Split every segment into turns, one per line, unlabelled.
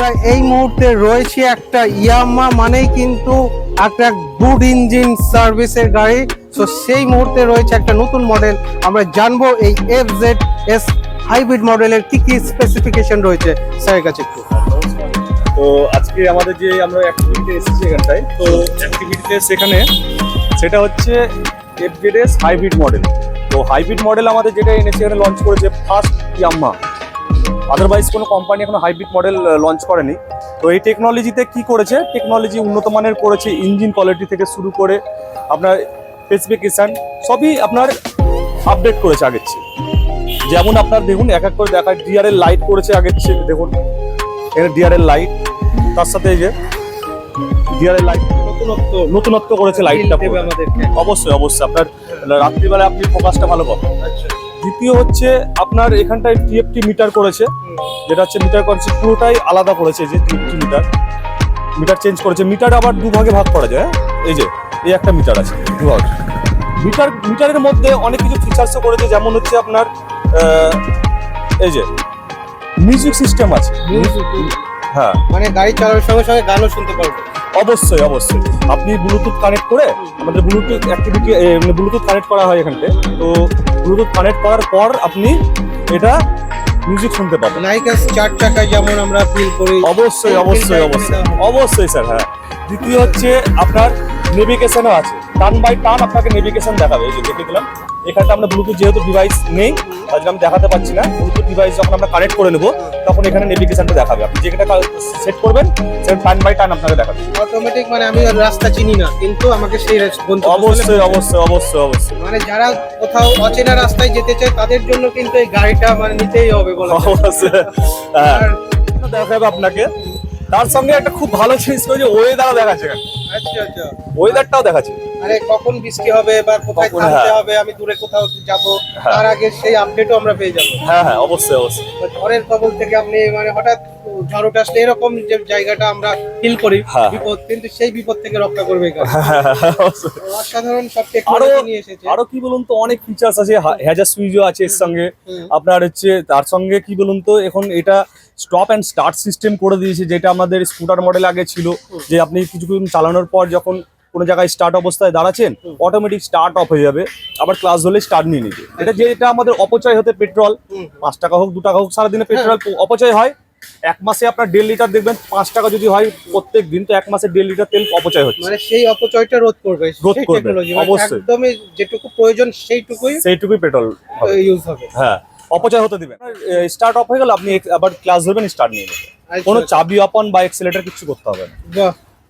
আমরা এই মুহূর্তে রয়েছি একটা ইয়ামা মানেই কিন্তু একটা গুড ইঞ্জিন সার্ভিসের গাড়ি। তো সেই মুহূর্তে রয়েছে একটা নতুন মডেল আমরা জানব এই এফ জেড এস হাইব্রিড মডেলের কি কি স্পেসিফিকেশন রয়েছে। স্যারের কাছে একটু।
তো আজকে আমাদের যে আমরা অ্যাক্টিভিটিতে এসেছি এখানটায়, তো অ্যাক্টিভিটিতে সেখানে সেটা হচ্ছে F Z S hybrid model তো হাইব্রিড মডেল আমাদের যেটা এনেছে, এখানে লঞ্চ করেছে ফার্স্ট ইয়াম্মা আদারওয়াইজ কোনো কোম্পানি এখনও হাইব্রিড মডেল লঞ্চ করেনি। তো এই টেকনোলজিতে কি করেছে? টেকনোলজি উন্নত মানের করেছে ইঞ্জিন কোয়ালিটি থেকে শুরু করে আপনার স্পেসিফিকেশন সবই আপনার আপডেট করেছে আগের চেয়ে। যেমন আপনার দেখুন এক এক করে দেখা ডিআরএল লাইট করেছে আগের চেয়ে দেখুন। এখানে ডিআরএল লাইট তার সাথে এই যে ডিআরএল লাইট
নতুনত্ব
নতুনত্ব করেছে লাইটটা অবশ্যই অবশ্যই। আপনার রাত্রিবেলা আপনি ফোকাসটা ভালো পাবেন।
আচ্ছা।
দ্বিতীয় হচ্ছে আপনার এখানটায় টিএফটি মিটার করেছে, যেটা হচ্ছে মিটার করেছে পুরোটাই আলাদা করেছে যে টিএফটি মিটার মিটার চেঞ্জ করেছে। মিটার আবার দু ভাগে করা যায় হ্যাঁ? এই যে, এই একটা মিটার আছে দু ভাগ মিটার মিটারের মধ্যে অনেক কিছু ফিচার্সও করেছে, যেমন হচ্ছে আপনার এই যে মিউজিক সিস্টেম আছে। হ্যাঁ।
মানে গাড়ি চালানোর সঙ্গে সঙ্গে গানও শুনতে পারবেন
অবশ্যই অবশ্যই। আপনি ব্লুটুথ কানেক্ট করে আমাদের ব্লুটুথ অ্যাক্টিভিটি ব্লুটুথ কানেক্ট করা হয় এখানতে তো ব্লুটুথ কানেক্ট করার পর আপনি এটা মিউজিক শুনতে পাবেন।
নাইকাস চার চাকায় যেমন আমরা ফিল করি।
অবশ্যই অবশ্যই অবশ্যই। অবশ্যই স্যার হ্যাঁ। দ্বিতীয় হচ্ছে আপনার নেভিগেশনও আছে। টার্ন বাই টার্ন আপনাকে নেভিগেশন দেখাবে। এই যে দেখে দিলাম। এখানটা আমরা ব্লুটুথ যেহেতু ডিভাইস নেই আজকে আমি দেখাতে পাচ্ছি না। ব্লুটুথ ডিভাইস যখন আমরা কানেক্ট করে নেব তখন এখানে নেভিগেশনটা দেখাবে। আপনি যেটা সেট করবেন সেটা টার্ন বাই টার্ন আপনাকে দেখাবে।
অটোমেটিক মানে আমি আর রাস্তা চিনি না কিন্তু আমাকে সেই
অবশ্যই অবশ্যই অবশ্যই অবশ্যই।
মানে যারা কোথাও অচেনা রাস্তায় যেতে চায় তাদের জন্য কিন্তু এই গাড়িটা মানে নিতেই হবে বলা
হ্যাঁ। দেখাবে আপনাকে। তার সঙ্গে একটা খুব ভালো জিনিস করেছে ওয়েদারও দেখাচ্ছে
আচ্ছা আচ্ছা।
ওয়েদারটাও দেখাচ্ছে।
আরে কখন বৃষ্টি হবে বা কোথায় থামতে
হ্যাঁ।
হবে আমি দূরে কোথাও যাব
হ্যাঁ।
তার আগে সেই আপডেটও আমরা পেয়ে যাব।
হ্যাঁ হ্যাঁ অবশ্যই অবশ্যই।
ঝড়ের কবল থেকে আপনি মানে হঠাৎ ঝড় আসলে এরকম যে জায়গাটা আমরা ফিল করি
হ্যাঁ।
বিপদ কিন্তু সেই বিপদ থেকে রক্ষা করবে অসাধারণ সব টেকনোলজি নিয়ে এসেছে।
আরও কি বলুন তো অনেক ফিচার্স আছে হ্যাজার সুইচও আছে এর সঙ্গে। আপনার হচ্ছে তার সঙ্গে কি বলুন তো এখন এটা স্টপ অ্যান্ড স্টার্ট সিস্টেম করে দিয়েছে যেটা আমাদের স্কুটার মডেল আগে ছিল যে আপনি কিছুক্ষণ চালানোর পর যখন কোনো জায়গায় স্টার্ট অবস্থায় দাঁড়াচ্ছেন অটোমেটিক স্টার্ট অফ হয়ে যাবে। আবার ক্লাস ধরলে স্টার্ট নিয়ে নিবে। এটা যেটা আমাদের অপচয় হতে পেট্রোল পাঁচ টাকা হোক দু টাকা হোক সারাদিনে পেট্রোল অপচয় হয়। এক মাসে আপনার দেড় লিটার দেখবেন পাঁচ টাকা যদি হয় প্রত্যেক দিন তো এক মাসে দেড় লিটার তেল অপচয় হচ্ছে।
মানে সেই অপচয়টা রোধ করবে
রোধ করবে, অবশ্যই।
একদমই যেটুকু প্রয়োজন সেইটুকুই
সেইটুকুই পেট্রোল
ইউজ হবে।
হ্যাঁ অপচয় হতে দিবেন। স্টার্ট অফ হয়ে গেল আপনি আবার ক্লাস ধরবেন স্টার্ট নিয়ে নেবেন।
আচ্ছা,
কোনো। চাবি অপন বা এক্সেলেটার কিছু করতে হবে না।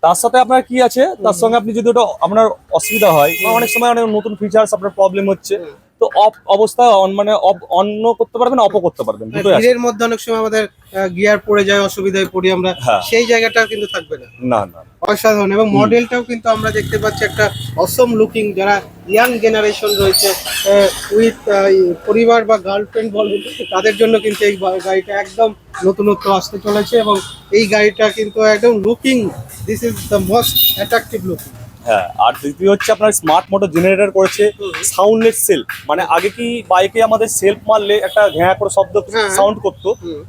তার সাথে আপনার কি আছে তার সঙ্গে আপনি যদি ওটা আপনার অসুবিধা হয় অনেক সময় অনেক নতুন ফিচার্স আপনার প্রবলেম হচ্ছে। তো অফ অবস্থায় on মানে অফ অন করতে পারবেন অফ করতে পারবেন দুটোই
ভিড়ের মধ্যে অনেক সময় আমাদের গিয়ার পড়ে যায় অসুবিধায় পড়ি আমরা
হ্যাঁ।
সেই জায়গাটা কিন্তু থাকবে না।
না না
অসাধারণ। এবং মডেলটাও কিন্তু আমরা দেখতে পাচ্ছি একটা অসম লুকিং যারা ইয়াং জেনারেশন রয়েছে উইথ পরিবার বা গার্লফ্রেন্ড বলেন তাদের জন্য কিন্তু এই গাড়িটা একদম নতুনত্ব আসতে চলেছে এবং এই গাড়িটা কিন্তু একদম looking this is the most attractive looking
হ্যাঁ আর দ্বিতীয় হচ্ছে আপনার স্মার্ট মোটর জেনারেটর করেছে সাউন্ডলেস সেলফ মানে আগে কি বাইকে আমাদের সেলফ মারলে একটা ঘ্যাঁ করে শব্দ
হ্যাঁ।
সাউন্ড করতো?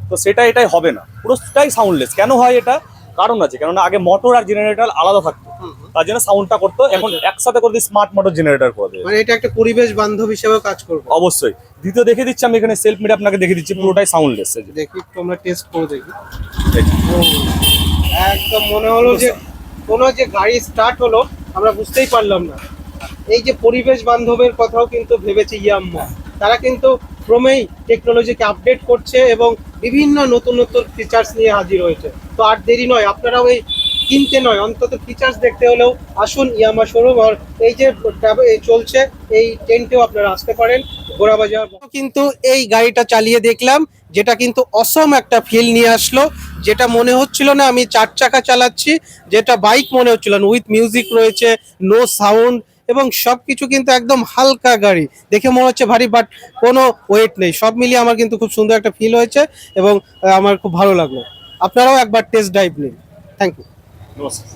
তো সেটা এটাই হবে না। পুরোটাই সাউন্ডলেস কেন হয় এটা? কারণ আছে কেননা আগে মোটর আর জেনারেটর আলাদা থাকতো। তার জন্য সাউন্ডটা করতো। এখন একসাথে করে দিয়ে স্মার্ট মোটর জেনারেটর করে দেবে।
মানে এটা একটা পরিবেশ বান্ধব হিসেবে কাজ করবে।
অবশ্যই। দ্বিতীয় দেখে দিচ্ছি আমি এখানে সেলফ মিট আপনাকে দেখে দিচ্ছি। পুরোটাই সাউন্ডলেস
দেখি একটু আমরা টেস্ট করে দেখি। একদম মনে হলো যে কোনো যে গাড়ি স্টার্ট হলো আমরা বুঝতেই পারলাম না। এই যে পরিবেশ বান্ধবের কথাও কিন্তু ভেবেছে ইয়াম্মা তারা কিন্তু ক্রমেই টেকনোলজিকে আপডেট করছে এবং বিভিন্ন নতুন নতুন ফিচার্স নিয়ে হাজির হয়েছে। তো আর দেরি নয়, আপনারাও এই কিনতে নয়, অন্তত ফিচার্স দেখতে হলেও আসুন ইয়ামা শোরুম আর এই যে চলছে, এই টেন্টেও আপনারা আসতে পারেন গোড়াবাজার কিন্তু এই গাড়িটা চালিয়ে দেখলাম, যেটা কিন্তু অসম একটা ফিল নিয়ে আসলো। যেটা মনে হচ্ছিল না, আমি চার চাকা চালাচ্ছি, যেটা বাইক মনে হচ্ছিল না। উইথ মিউজিক রয়েছে নো সাউন্ড এবং সব কিছু কিন্তু একদম হালকা গাড়ি। দেখে মনে হচ্ছে ভারী বাট কোনো ওয়েট নেই। সব মিলিয়ে আমার কিন্তু খুব সুন্দর একটা ফিল হয়েছে এবং আমার খুব ভালো লাগল। আপনারাও একবার টেস্ট ড্রাইভ নিন। থ্যাংক ইউ
নমস্কার।